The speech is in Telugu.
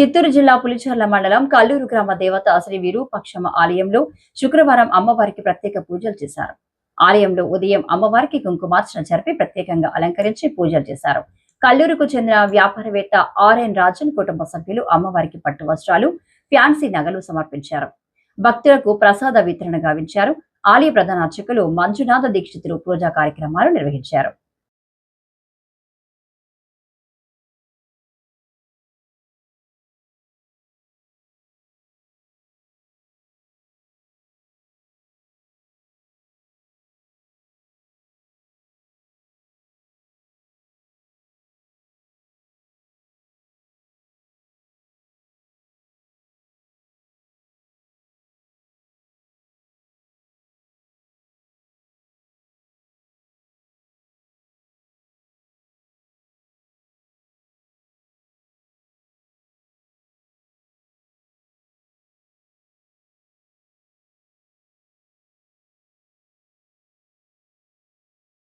చిత్తూరు జిల్లా పులిచర్ల మండలం కల్లూరు గ్రామ దేవత శ్రీ విరూపక్షమ ఆలయంలో శుక్రవారం అమ్మవారికి ప్రత్యేక పూజలు చేశారు. ఆలయంలో ఉదయం అమ్మవారికి కుంకుమార్చన జరిపి ప్రత్యేకంగా అలంకరించి పూజలు చేశారు. కల్లూరుకు చెందిన వ్యాపారవేత్త ఆర్ఎన్ రాజన్ కుటుంబ సభ్యులు అమ్మవారికి పట్టు వస్త్రాలు ఫ్యాన్సీ నగలు సమర్పించారు. భక్తులకు ప్రసాద వితరణ గావించారు. ఆలయ ప్రధాన అర్చకులు మంజునాథ దీక్షితులు పూజా కార్యక్రమాలు నిర్వహించారు.